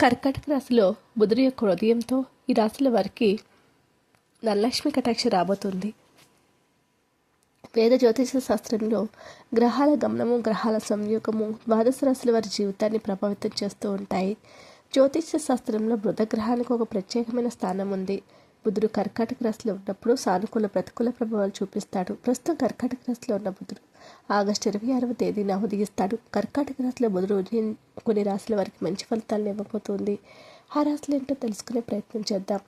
కర్కాటక రాశిలో బుధుడి యొక్క హృదయంతో ఈ రాశుల వారికి నల్లక్ష్మి కటాక్ష రాబోతుంది. వేద జ్యోతిష శాస్త్రంలో గ్రహాల గమనము గ్రహాల సంయోగము ద్వాదశ రాశుల వారి జీవితాన్ని ప్రభావితం చేస్తూ ఉంటాయి. జ్యోతిష శాస్త్రంలో బుధ గ్రహానికి ఒక ప్రత్యేకమైన స్థానం ఉంది. బుధుడు కర్కాటక రాశిలో ఉన్నప్పుడు సానుకూల ప్రతికూల ప్రభావాలు చూపిస్తాడు. ప్రస్తుతం కర్కాటక రాశిలో ఉన్న బుధుడు ఆగస్టు ఇరవై ఆరవ తేదీన ఉదయిస్తాడు. కర్కాటక రాశిలో బుధుడు ఉదయం కొన్ని రాశుల వారికి మంచి ఫలితాలను ఇవ్వబోతుంది. ఆ రాశులు ఏంటో తెలుసుకునే ప్రయత్నం చేద్దాం.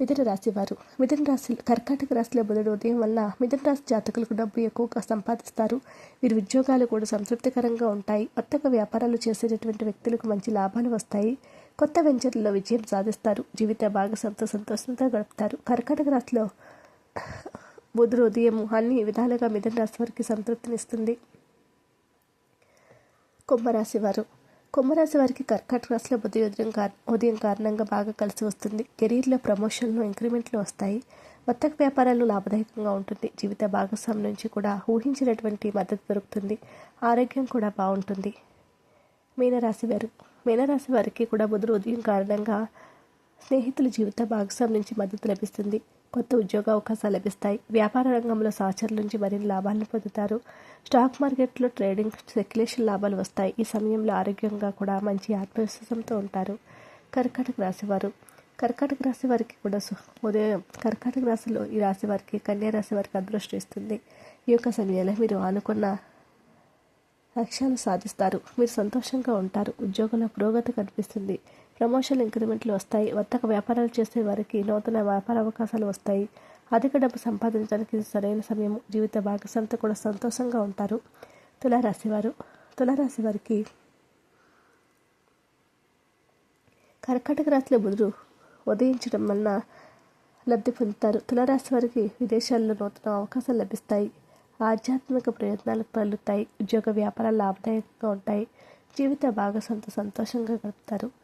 మిథున రాశి వారు. మిథున రాశి కర్కాటక రాశిలో బుధుడు ఉదయం వల్ల మిథున రాశి జాతకులకు డబ్బు ఎక్కువగా సంపాదిస్తారు. వీరి ఉద్యోగాలు కూడా సంతృప్తికరంగా ఉంటాయి. కొత్తగా వ్యాపారాలు చేసేటటువంటి వ్యక్తులకు మంచి లాభాలు వస్తాయి. కొత్త వెంచర్లలో విజయం సాధిస్తారు. జీవిత భాగస్వామితో సంతోషంతో గడుపుతారు. కర్కాటక రాశిలో బుధుడు ఉదయం అన్ని విధాలుగా మిథున రాశి వారికి సంతృప్తినిస్తుంది. కుంభరాశి వారు. కుంభరాశి వారికి కర్కాటక రాశిలో బుద్ధి ఉదయం కార- ఉదయం కారణంగా బాగా కలిసి వస్తుంది. కెరీర్లో ప్రమోషన్లు ఇంక్రిమెంట్లు వస్తాయి. వర్తక వ్యాపారాలు లాభదాయకంగా ఉంటుంది. జీవిత భాగస్వామి నుంచి కూడా ఊహించినటువంటి మద్దతు దొరుకుతుంది. ఆరోగ్యం కూడా బాగుంటుంది. మీనరాశి వారు మీనరాశి వారికి కూడా బుధుడు ఉదయం కారణంగా స్నేహితుల జీవిత భాగస్వామి నుంచి మద్దతు లభిస్తుంది. కొత్త ఉద్యోగ అవకాశాలు లభిస్తాయి. వ్యాపార రంగంలో సహచరుల నుంచి మరిన్ని లాభాలను పొందుతారు. స్టాక్ మార్కెట్లో ట్రేడింగ్ స్పెక్యులేషన్ లాభాలు వస్తాయి. ఈ సమయంలో ఆరోగ్యంగా కూడా మంచి ఆత్మవిశ్వాసంతో ఉంటారు కర్కాటక రాశి వారు. కర్కాటక రాశి వారికి కూడా ఉదయం కర్కాటక రాశిలో ఈ రాశి వారికి కన్యా రాశి వారికి అదృష్టం ఇస్తుంది. ఈ యొక్క సమయంలో మీరు అనుకున్న లక్ష్యాలు సాధిస్తారు. మీరు సంతోషంగా ఉంటారు. ఉద్యోగంలో పురోగతి కనిపిస్తుంది. ప్రమోషన్ ఇంక్రిమెంట్లు వస్తాయి. వర్తక వ్యాపారాలు చేసే వారికి నూతన వ్యాపార అవకాశాలు వస్తాయి. అధిక డబ్బు సంపాదించడానికి ఇది సరైన సమయం జీవిత భాగస్వామితో కూడా సంతోషంగా ఉంటారు. తులారాశి వారు. తులారాశి వారికి కర్కాటక రాశిలో బుధుడు ఉదయించడం వలన లబ్ధి పొందుతారు. తులారాశి వారికి విదేశాల్లో నూతన అవకాశాలు లభిస్తాయి. ఆధ్యాత్మిక ప్రయత్నాలకు పలుతాయి ఉద్యోగ వ్యాపారాలు లాభదాయకంగా ఉంటాయి. జీవిత భాగస్వామితో సంతోషంగా గడుపుతారు.